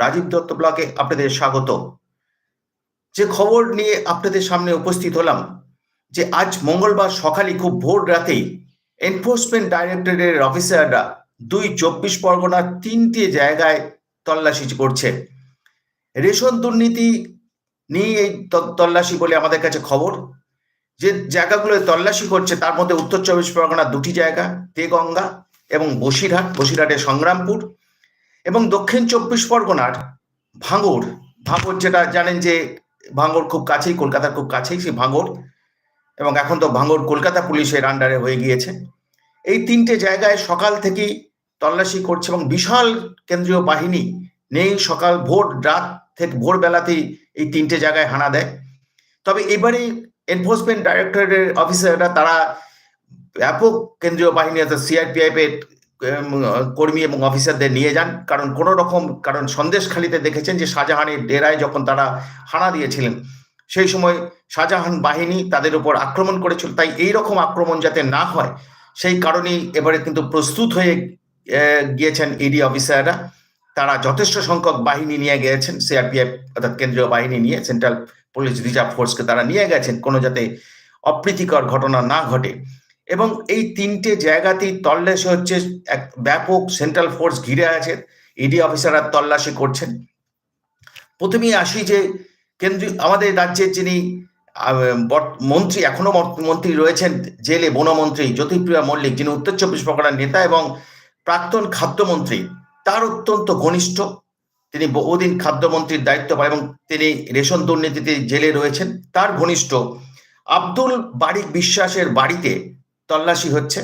রাজীব দত্ত ব্লকে আপনাদের স্বাগত যে খবর নিয়ে আপনাদের সামনে উপস্থিত হলাম, যে আজ মঙ্গলবার সকালে খুব ভোর রাতেই এনফোর্সমেন্ট ডাইরেক্টরেটের অফিসাররা দুই চব্বিশ পরগনার তিনটি জায়গায় তল্লাশি করছে। রেশন দুর্নীতি নিয়ে এই তল্লাশি বলে আমাদের কাছে খবর। যে জায়গাগুলো তল্লাশি করছে, তার মধ্যে উত্তর চব্বিশ পরগনার দুটি জায়গা তেগঙ্গা এবং বসিরহাট। বসিরহাটের সংগ্রামপুর এবং দক্ষিণ চব্বিশ পরগনার ভাঙড় ভাঙড় যেটা জানেন যে ভাঙড় খুব কাছেই, কলকাতার খুব কাছেই সেই ভাঙড় এবং এখন তো ভাঙড় কলকাতা পুলিশের আন্ডারে হয়ে গিয়েছে। এই তিনটে জায়গায় সকাল থেকেই তল্লাশি করছে এবং বিশাল কেন্দ্রীয় বাহিনী নেই, সকাল ভোর, রাত থেকে ভোরবেলাতেই এই তিনটে জায়গায় হানা দেয়। তবে এবারে এনফোর্সমেন্ট ডাইরেক্টরেটের অফিসাররা তারা ব্যাপক কেন্দ্রীয় বাহিনী অর্থাৎ সিআরপিএফ এর কর্মী এবং অফিসারদের নিয়ে যান। কারণ কোনো রকম, কারণ সন্দেশখালিতে দেখেছেন যে শাহজাহানের ডেরায় যখন তারা হানা দিয়েছিলেন, সেই সময় শাহজাহান বাহিনী তাদের উপর আক্রমণ করেছিল। তাই এই রকম আক্রমণ যাতে না হয়, সেই কারণেই এবারে কিন্তু প্রস্তুত হয়ে গিয়েছেন ইডি অফিসাররা। তারা যথেষ্ট সংখ্যক বাহিনী নিয়ে গিয়েছেন। সিআরপিএফ অর্থাৎ কেন্দ্রীয় বাহিনী নিয়ে, সেন্ট্রাল পুলিশ রিজার্ভ ফোর্সকে তারা নিয়ে গেছেন। কোনো যাতে অপ্রীতিকর ঘটনা না ঘটে। এবং এই তিনটে জায়গাতেই তল্লাশি হচ্ছে, এক ব্যাপক সেন্ট্রাল ফোর্স ঘিরে আছে ইডি অফিসাররা তল্লাশি করছেন। প্রথমেই আসি যে কেন্দ্রীয়, আমাদের রাজ্যের যিনি মন্ত্রী, এখনও মন্ত্রী রয়েছেন, জেলে বনমন্ত্রী জ্যোতিপ্রিয়া মল্লিক, যিনি উত্তর চব্বিশ পরগনার নেতা এবং প্রাক্তন খাদ্যমন্ত্রী, তার অত্যন্ত ঘনিষ্ঠ। তিনি বহুদিন খাদ্যমন্ত্রীর দায়িত্ব পান এবং তিনি রেশন দুর্নীতিতে জেলে রয়েছেন, তার ঘনিষ্ঠ। আব্দুল বারিক বিশ্বাসের বাড়িতে তল্লাশি হচ্ছে।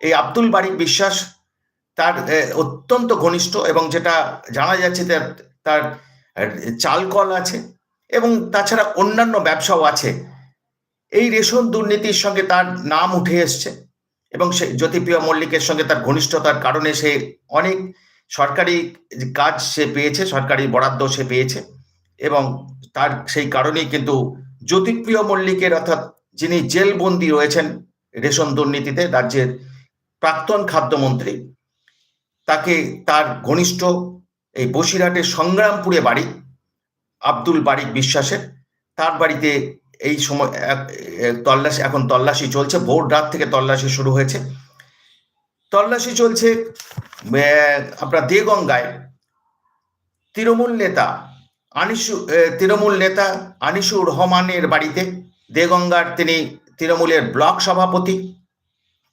এই আব্দুল বারিক বিশ্বাস তার অত্যন্ত ঘনিষ্ঠ এবং যেটা জানা যাচ্ছে তার তার চালকল আছে এবং তাছাড়া অন্যান্য ব্যবসাও আছে। এই রেশন দুর্নীতির সঙ্গে তার নাম উঠে এসছে এবং সে জ্যোতিপ্রিয় মল্লিকের সঙ্গে তার ঘনিষ্ঠতার কারণে সে অনেক সরকারি কাজ সে পেয়েছে, সরকারি বরাদ্দ সে পেয়েছে এবং তার সেই কারণেই কিন্তু জ্যোতিপ্রিয় মল্লিকের অর্থাৎ যিনি জেলবন্দি রয়েছেন রেশন দুর্নীতিতে রাজ্যের প্রাক্তন খাদ্যমন্ত্রী, তাকে তার ঘনিষ্ঠ এই বসিরহাটের সংগ্রামপুরে বাড়ি, আব্দুল বারিক বিশ্বাসের, তার বাড়িতে এই সময় তল্লাশি, এখন তল্লাশি চলছে, ভোর রাত থেকে তল্লাশি শুরু হয়েছে। তল্লাশি চলছে আপনার দেগঙ্গায়। তৃণমূল নেতা আনিসু তৃণমূল নেতা আনিসুর রহমানের বাড়িতে, দেগঙ্গার তিনি তৃণমূলের ব্লক সভাপতি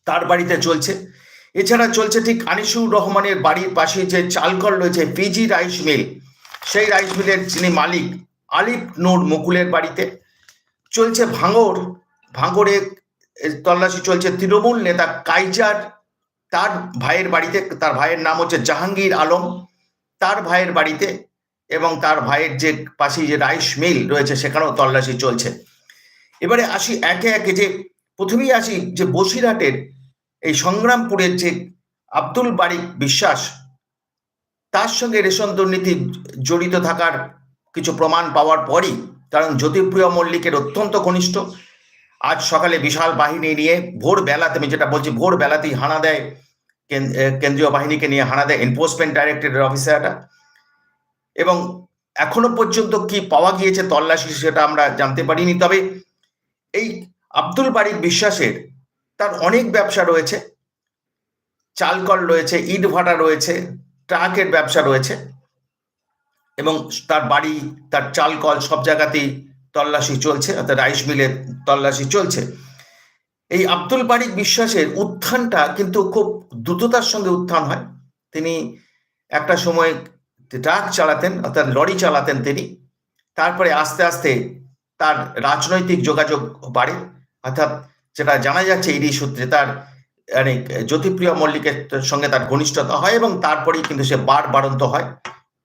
তার বাড়িতে চলছে। এছাড়া চলছে ঠিক আনিসুর রহমানের বাড়ির পাশে যে চালকল রয়েছে পিজি রাইস মিল সেই রাইস মিলের যিনি মালিক আলিফ নূর মুকুলের বাড়িতে চলছে ভাঙড়ে। এ, তল্লাশি চলছে তৃণমূল নেতা কাইজার তার ভাইয়ের বাড়িতে তার ভাইয়ের নাম হচ্ছে জাহাঙ্গীর আলম। তার ভাইয়ের বাড়িতে এবং তার ভাইয়ের যে পাশেই যে রাইস মিল রয়েছে সেখানেও তল্লাশি চলছে। এবারে আসি একে একে যে, প্রথমেই আসি যে বসিরহাটের এই সংগ্রামপুরের যে আব্দুল বারিক বিশ্বাস, তার সঙ্গে রেশন দুর্নীতি জড়িত থাকার কিছু প্রমাণ পাওয়ার পরই, কারণ জ্যোতিপ্রিয় মল্লিকের অত্যন্ত ঘনিষ্ঠ, আজ সকালে বিশাল বাহিনী নিয়ে ভোর বেলাতে আমি যেটা বলছি ভোর বেলাতেই হানা দেয় কেন- কেন্দ্রীয় বাহিনীকে নিয়ে হানা দেয় এনফোর্সমেন্ট ডাইরেক্টরেটের অফিসাররা এবং এখনও পর্যন্ত কি পাওয়া গিয়েছে তল্লাশি সেটা আমরা জানতে পারিনি, তবে এই আব্দুল বারিক বিশ্বাসের তার অনেক ব্যবসা রয়েছে। চালকল রয়েছে, ইট ভাটা রয়েছে, ট্রাকের ব্যবসা রয়েছে এবং তার বাড়ি, তার চালকল সব জায়গাতেই তল্লাশি চলছে, অর্থাৎ রাইস মিলের তল্লাশি চলছে। এই আব্দুল বারিক বিশ্বাসের উত্থানটা কিন্তু খুব দ্রুততার সঙ্গে উত্থান হয়। তিনি একটা সময় ট্রাক চালাতেন, অর্থাৎ লরি চালাতেন তিনি। তারপরে আস্তে আস্তে তার রাজনৈতিক যোগাযোগ বাড়ে। অর্থাৎ যেটা জানা যাচ্ছে ইডি সূত্রে তার মানে জ্যোতিপ্রিয় মল্লিকের সঙ্গে তার ঘনিষ্ঠতা হয় এবং তারপরেই কিন্তু সে বার বাড়ন্ত হয়।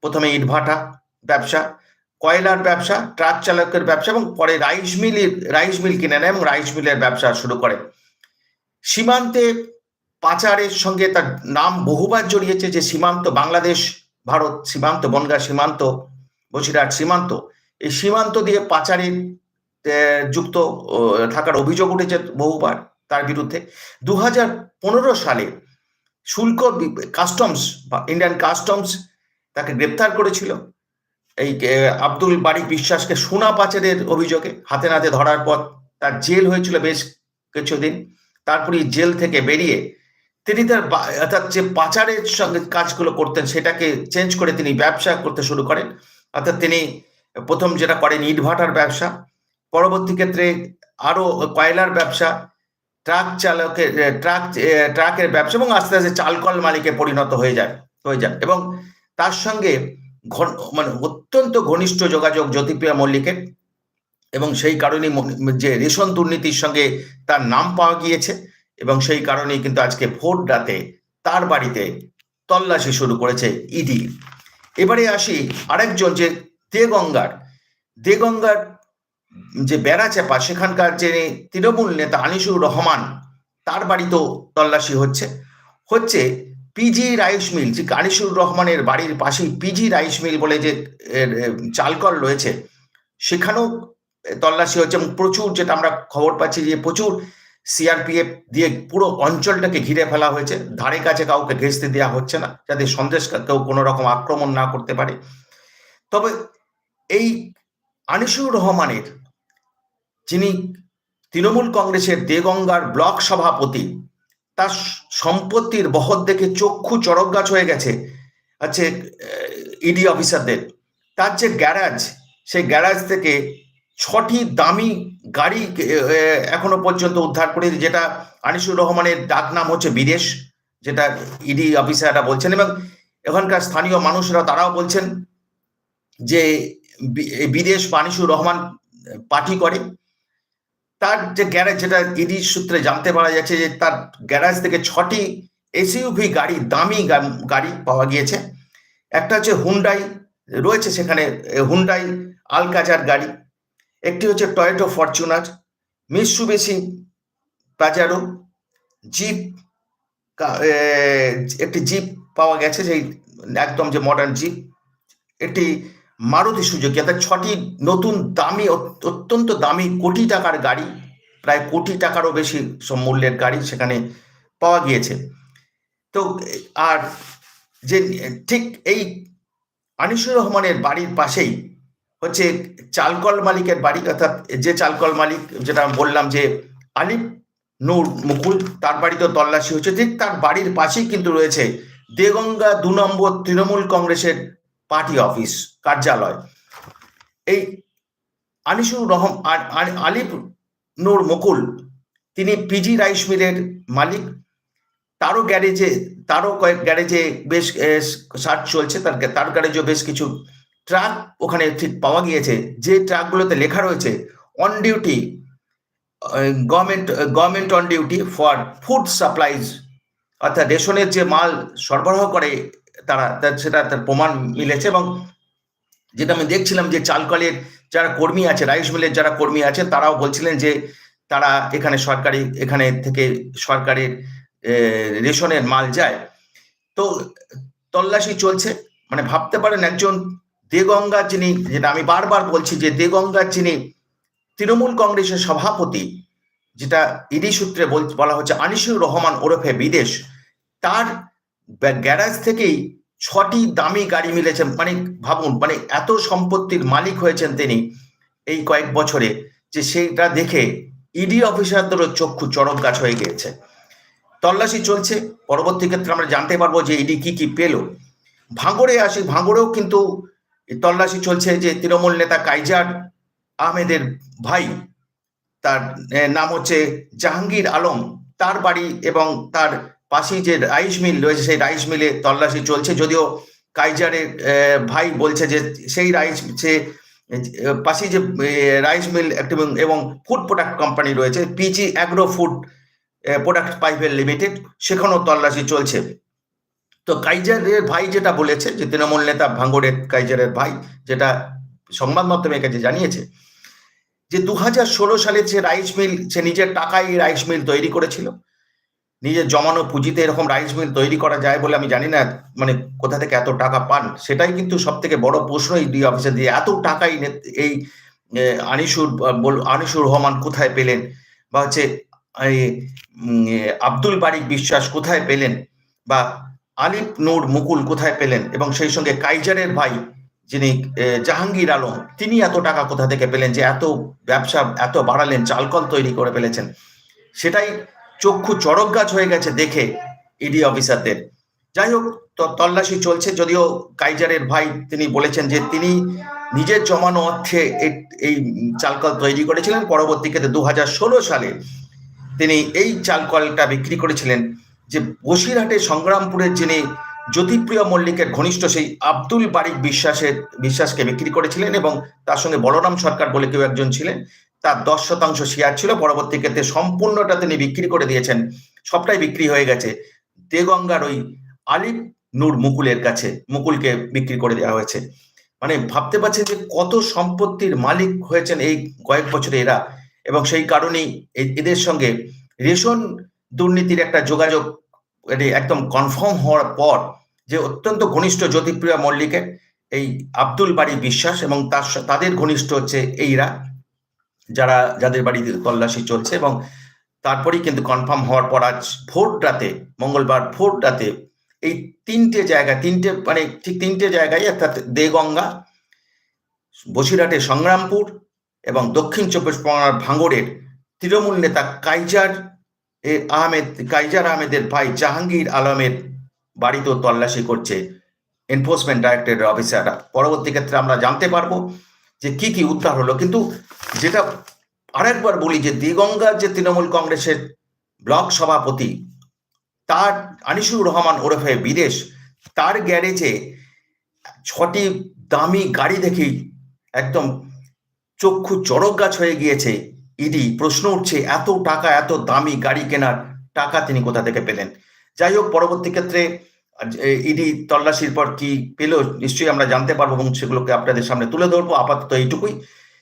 প্রথমে ইটভাটা ব্যবসা, কয়লার ব্যবসা, ট্রাক চালকের ব্যবসা এবং পরে রাইস মিলের, রাইস মিল কিনে নেয় এবং রাইস মিলের ব্যবসা শুরু করে। সীমান্তে পাচারের সঙ্গে তার নাম বহুবার জড়িয়েছে যে সীমান্ত বাংলাদেশ, ভারত সীমান্ত, বনগা সীমান্ত, বসিরহাট সীমান্ত এই সীমান্ত দিয়ে পাচারের যুক্ত থাকার অভিযোগ উঠেছে বহুবার তার বিরুদ্ধে। দু হাজার পনেরো সালে শুল্ক কাস্টমস বা ইন্ডিয়ান কাস্টমস তাকে গ্রেপ্তার করেছিল। এই আব্দুল বারিক বিশ্বাসকে সোনা পাচারের অভিযোগে হাতে নাতে ধরার পর তার জেল হয়েছিল বেশ কিছুদিন। তারপরে জেল থেকে বেরিয়ে তিনি তার অর্থাৎ যে পাচারের সঙ্গে কাজগুলো করতেন সেটাকে চেঞ্জ করে তিনি ব্যবসা করতে শুরু করেন। অর্থাৎ তিনি প্রথম যেটা করেন ইটভাটার ব্যবসা, পরবর্তী ক্ষেত্রে আরও কয়লার ব্যবসা, ট্রাক চালকের ট্রাক ট্রাকের ব্যবসা এবং আস্তে আস্তে চালকল মালিকে পরিণত হয়ে যায় হয়ে যায় এবং তার সঙ্গে মানে অত্যন্ত ঘনিষ্ঠ যোগাযোগ জ্যোতিপ্রিয়া মল্লিকের এবং সেই কারণেই যে রেশন দুর্নীতির সঙ্গে তার নাম পাওয়া গিয়েছে এবং সেই কারণেই কিন্তু আজকে ভোট রাতে তার বাড়িতে তল্লাশি শুরু করেছে ইডি। এবারে আসি আরেকজন যে দেগঙ্গার। দেগঙ্গার যে বেড়া বেড়াচাপা সেখানকার যে তৃণমূল নেতা আনিসুর রহমান, তার বাড়িতেও তল্লাশি হচ্ছে। হচ্ছে পিজি রাইস মিল যে আনিসুর রহমানের বাড়ির পাশেই পিজি রাইস মিল বলে যে চালকল রয়েছে, সেখানেও তল্লাশি হচ্ছে এবং প্রচুর যেটা আমরা খবর পাচ্ছি যে প্রচুর সিআরপিএফ দিয়ে পুরো অঞ্চলটাকে ঘিরে ফেলা হয়েছে। ধারে কাছে কাউকে ঘেঁচতে দেওয়া হচ্ছে না, যাতে সন্দেশ কেউ কোনো রকম আক্রমণ না করতে পারে। তবে এই আনিসুর রহমানের, যিনি তৃণমূল কংগ্রেসের দেগঙ্গার ব্লক সভাপতি, তার সম্পত্তির বহর দেখে চক্ষু চড়ক গাছ হয়ে গেছে আছে ইডি অফিসারদের। তার যে গ্যারাজ, সেই গ্যারাজ থেকে ছটি দামি গাড়ি এখনও পর্যন্ত উদ্ধার করে, যেটা আনিসুর রহমানের ডাক নাম হচ্ছে বিদেশ, যেটা ইডি অফিসাররা বলছেন এবং এখানকার স্থানীয় মানুষরা তারাও বলছেন যে বিদেশ বা রহমান পার্টি করে। তার যে গ্যারেজ, যেটা ইডি সূত্রে জানতে পারা যাচ্ছে যে তার গ্যারাজ থেকে ছটি এসইউভি গাড়ি, দামি গাড়ি পাওয়া গিয়েছে। একটা হচ্ছে হুন্ডাই, রয়েছে সেখানে হুন্ডাই আলকাজার গাড়ি। একটি হচ্ছে Toyota Fortuner, Mitsubishi Pajero jeep একটি জিপ পাওয়া গেছে সেই একদম যে মডার্ন জিপ। একটি মারুতি সুজুকি, অর্থাৎ ছটি নতুন দামি অত্যন্ত দামি কোটি টাকার গাড়ি, প্রায় কোটি টাকারও বেশি মূল্যের গাড়ি সেখানে পাওয়া গিয়েছে। তো, আর যে, ঠিক এই আনিসুর রহমানের বাড়ির পাশেই হচ্ছে চালকল মালিকের বাড়ি, অর্থাৎ যে চালকল মালিক, যেটা আমি বললাম যে আলিফ নূর মুকুল, তার বাড়িতেও তল্লাশি হচ্ছে। ঠিক তার বাড়ির পাশেই কিন্তু রয়েছে দেগঙ্গা দু নম্বর তৃণমূল কংগ্রেসের পার্টি অফিস, কার্যালয়। এই আনিসুর রহম আলিফ নূর মুকুল, তিনি পিজি রাইস মিলের মালিক। তারও গ্যারেজে, তারও কয়েক গ্যারেজে বেশ সার্চ চলছে, তার তার গ্যারেজেও বেশ কিছু ট্রাক ওখানে ঠিক পাওয়া গিয়েছে। যে ট্রাকগুলোতে লেখা রয়েছে on duty government government on duty for food supplies অর্থাৎ রেশনের যে মাল সরবরাহ করে তারা সেটা তার প্রমাণ মিলেছে এবং যেটা আমি দেখছিলাম যে চালকলের যারা কর্মী আছে, রাইস মিলের যারা কর্মী আছে তারাও বলছিলেন যে তারা এখানে সরকারি, এখানে থেকে সরকারের রেশনের মাল যায়। তো তল্লাশি চলছে মানে ভাবতে পারেন একজন দেগঙ্গা যিনি, যেটা আমি বারবার বলছি যে দেগঙ্গার যিনি তৃণমূল কংগ্রেসের সভাপতি, যেটা ইডি সূত্রে বলা হচ্ছে আনিসুর রহমান ওরফে বিদেশ, তার গ্যারাজ থেকেই ছটি দামি গাড়ি মিলেছেন। মানে ভাবুন মানে এত সম্পত্তির মালিক হয়েছেন তিনি এই কয়েক বছরে যে সেইটা দেখে ইডি অফিসারদেরও চক্ষু চড়ক গাছ হয়ে গিয়েছে। তল্লাশি চলছে, পরবর্তী ক্ষেত্রে আমরা জানতে পারব যে ইডি কি কি পেল। ভাঙড়ে আসি, ভাঙড়েও কিন্তু তল্লাশি চলছে যে তৃণমূল নেতা কাইজার আহমেদের ভাই, তার নাম হচ্ছে জাহাঙ্গীর আলম, তার বাড়ি এবং তার পাশেই যে রাইস মিল রয়েছে সেই রাইস মিলে তল্লাশি চলছে। যদিও কাইজারের ভাই বলছে যে সেই রাইস সে এ, পাশেই যে রাইস মিল এবং- ফুড প্রোডাক্ট কোম্পানি রয়েছে PG agro food product private limited সেখানেও তল্লাশি চলছে। তো কাইজারের ভাই যেটা বলেছে যে তৃণমূল নেতা ভাঙ্গরের কাইজারের ভাই যেটা সংবাদ মাধ্যমের কাছে জানিয়েছে যে দু হাজার ষোলো সালে যে রাইস মিল সে নিজের টাকায় রাইস মিল তৈরি করেছিল নিজের জমানো পুঁজিতে এরকম রাইস মিল তৈরি করা যায় বলে আমি জানি না মানে কোথা থেকে এত টাকা পান? সেটাই কিন্তু সব থেকে বড় প্রশ্ন এই ডি অফিসে দিয়ে। এত টাকাই এই আনিসুর আনিসুর রহমান কোথায় পেলেন? বা হচ্ছে আব্দুল বারিক বিশ্বাস কোথায় পেলেন? বা আলিফ নূর মুকুল কোথায় পেলেন? এবং সেই সঙ্গে কাইজারের ভাই, যিনি জাহাঙ্গীর আলম, তিনি এত টাকা কোথা থেকে পেলেন যে এত ব্যবসা, এত বাড়ালেন, চালকল তৈরি করে ফেলেছেন? সেটাই চক্ষু চড়ক গাছ হয়ে গেছে দেখে ইডি অফিসারদের যাই হোক তল্লাশি চলছে যদিও কাইজারের ভাই তিনি বলেছেন যে তিনি নিজের জমানো অর্থে এই- চালকল তৈরি করেছিলেন। পরবর্তীতে দু হাজার ষোলো সালে তিনি এই চালকলটা বিক্রি করেছিলেন যে বসিরহাটে সংগ্রামপুরের যিনি জ্যোতিপ্রিয় মল্লিকের ঘনিষ্ঠ সেই আব্দুল বারিক বিশ্বাসের, বিশ্বাসকে বিক্রি করেছিলেন এবং তার সঙ্গে বলরাম সরকার বলে কেউ একজন ছিলেন। তার দশ শতাংশ শেয়ার ছিল। পরবর্তী ক্ষেত্রে সম্পূর্ণটা তিনি বিক্রি করে দিয়েছেন। সবটাই বিক্রি হয়ে গেছে। দেগঙ্গার ওই আলিফ নূর মুকুলের কাছে মুকুলকে বিক্রি করে দেওয়া হয়েছে। মানে ভাবতে পারছেন যে কত সম্পত্তির মালিক হয়েছেন এই কয়েক বছরে এরা। এবং সেই কারণেই এদের সঙ্গে রেশন দুর্নীতির একটা যোগাযোগ একদম কনফার্ম হওয়ার পর যে অত্যন্ত ঘনিষ্ঠ জ্যোতিপ্রিয়া মল্লিকের এই আব্দুল বাড়ি বিশ্বাস এবং তার তাদের ঘনিষ্ঠ হচ্ছে এইরা। যারা, যাদের বাড়িতে তল্লাশি চলছে এবং তারপরেই কিন্তু কনফার্ম হওয়ার পর আজ ভোট রাতে, মঙ্গলবার ভোট রাতে এই তিনটে জায়গা, তিনটে মানে ঠিক তিনটে জায়গায় অর্থাৎ দেগঙ্গা বসিরহাটের সংগ্রামপুর এবং দক্ষিণ চব্বিশ পরগনার ভাঙড়ের তৃণমূল নেতা কাইজার আহমেদ, কাইজার আহমেদের ভাই জাহাঙ্গীর আলমের বাড়িতেও তল্লাশি করছে এনফোর্সমেন্ট ডাইরেক্টরের অফিসাররা পরবর্তী ক্ষেত্রে আমরা জানতে পারব যে কি কি উদ্ধার হলো। কিন্তু যেটা আরেকবার বলি যে দিগঙ্গার যে তৃণমূল কংগ্রেসের ব্লক সভাপতি, তার আনিসুর রহমান ওরফে বিদেশ, তার গ্যারেজে ছটি দামি গাড়ি দেখেই একদম চক্ষু চড়ক গাছ হয়ে গিয়েছে। ইডি, প্রশ্ন উঠছে, এত টাকা, এত দামি গাড়ি কেনার টাকা তিনি কোথা থেকে পেলেন? যাই হোক, পরবর্তী ক্ষেত্রে ইডি তল্লাশির পর কি পেল নিশ্চয়ই আমরা জানতে পারব এবং সেগুলোকে আপনাদের সামনে তুলে ধরবো। আপাতত এইটুকুই।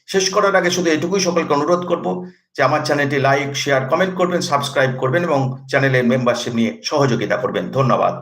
শেষ করার আগে শুধু এটুকুই সকলকে অনুরোধ করব যে আমার চ্যানেলটি লাইক, শেয়ার, কমেন্ট করবেন, সাবস্ক্রাইব করবেন এবং চ্যানেলের মেম্বারশিপ নিয়ে সহযোগিতা করবেন। ধন্যবাদ।